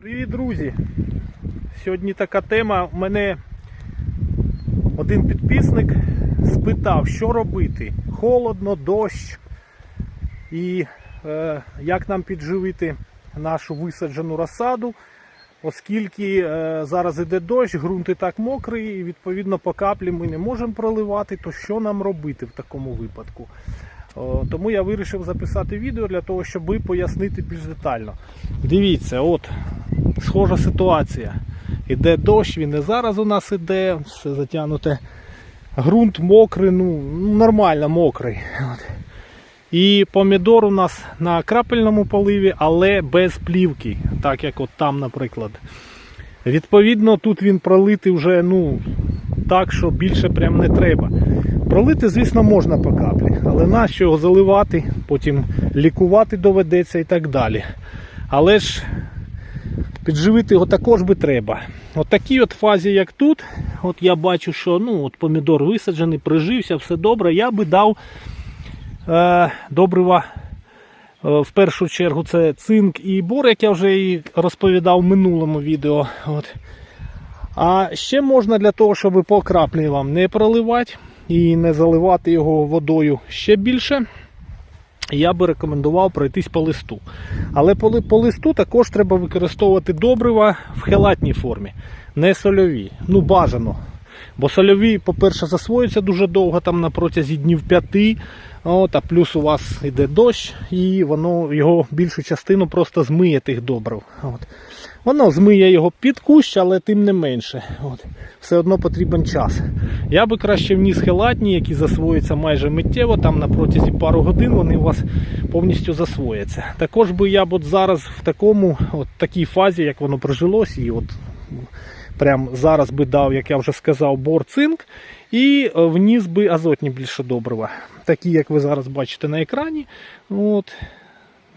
Привіт, друзі! Сьогодні така тема. У мене один підписник спитав, що робити. Холодно, дощ і е, як нам підживити нашу висаджену розсаду, оскільки е, зараз іде дощ, ґрунт і так мокрий, і відповідно по каплі ми не можемо проливати, то що нам робити в такому випадку? О, Тому я вирішив записати відео для того, щоб пояснити більш детально. Дивіться, от схожа ситуація. Іде дощ, він і зараз у нас іде, все затягнуте. Грунт мокрий, ну нормально мокрий. От. І помідор у нас на крапельному поливі, але без плівки, так як от там, наприклад. Відповідно, тут він пролитий вже ну, так, що більше прям не треба. Пролити, звісно, можна по каплі, але нащо його заливати, потім лікувати доведеться і так далі. Але ж підживити його також би треба. От такій от фазі, як тут, от я бачу, що ну, от помідор висаджений, прижився, все добре. Я би дав е, добрива. е, В першу чергу це цинк і бор, як я вже і розповідав в минулому відео. От. А ще можна для того, щоб по краплі вам не проливати і не заливати його водою ще більше. Я би рекомендував пройтись по листу. Але по, по листу також треба використовувати добрива в хелатній формі, не сольові. Ну, бажано. Бо сольові, по-перше, засвоюються дуже довго, там на протязі днів п'яти. От, а плюс у вас йде дощ, і воно його більшу частину просто змиє тих добрив. От. Воно змиє його під кущ, але тим не менше. От. Все одно потрібен час. Я би краще вніс хелатні, які засвоюються майже миттєво, там на протязі пару годин вони у вас повністю засвояться. Також би я б от зараз в такому, от такій фазі, як воно прожилось, і от прям зараз би дав, як я вже сказав, бор цинк і е, вніс би азотні більше добрива. Такі, як ви зараз бачите на екрані. От.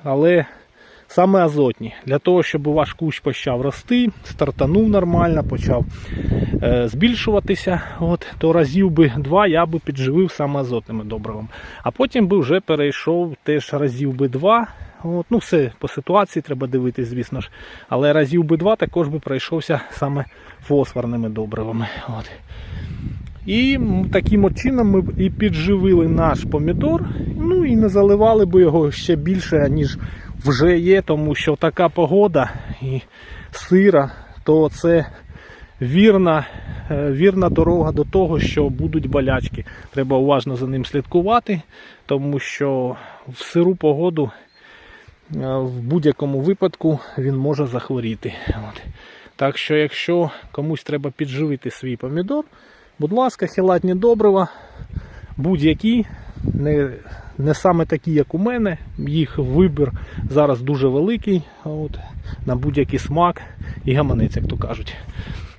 Але саме азотні. Для того, щоб ваш кущ почав рости, стартанув нормально, почав е, збільшуватися, от, то разів би два я би підживив саме азотними добривами. А потім би вже перейшов теж разів би два. От, ну, все по ситуації треба дивитись, звісно ж. Але разів би два також би пройшовся саме фосфорними добривами. От. І таким чином ми і підживили наш помідор, ну і не заливали би його ще більше, ніж вже є, тому що така погода і сира, то це вірна, е, вірна дорога до того, що будуть болячки. Треба уважно за ним слідкувати, тому що в сиру погоду в будь-якому випадку він може захворіти. От. Так що, якщо комусь треба підживити свій помідор, будь ласка, хілатні добрива, будь-які, не, не саме такі, як у мене. Їх вибір зараз дуже великий, от, на будь-який смак і гаманець, як то кажуть.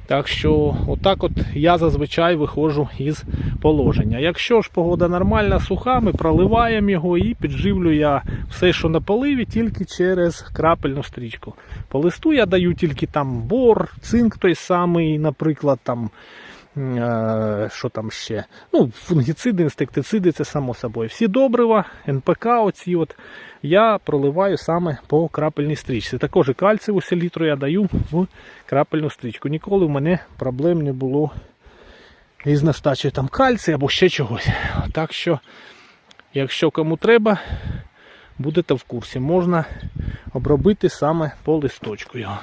Так що, отак от я зазвичай виходжу із положення. Якщо ж погода нормальна, суха, ми проливаємо його і підживлю я все, що на поливі, тільки через крапельну стрічку. По листу я даю тільки там бор, цинк той самий, наприклад, там. Е, Що там ще? Ну, фунгіциди, інсектициди, це само собою. Всі добрива, НПК, оці от я проливаю саме по крапельній стрічці. Також і кальцеву селітру я даю в крапельну стрічку. Ніколи в мене проблем не було із нестачею там кальцію або ще чогось. Так що, якщо кому треба, будете в курсі, можна обробити саме по листочку його.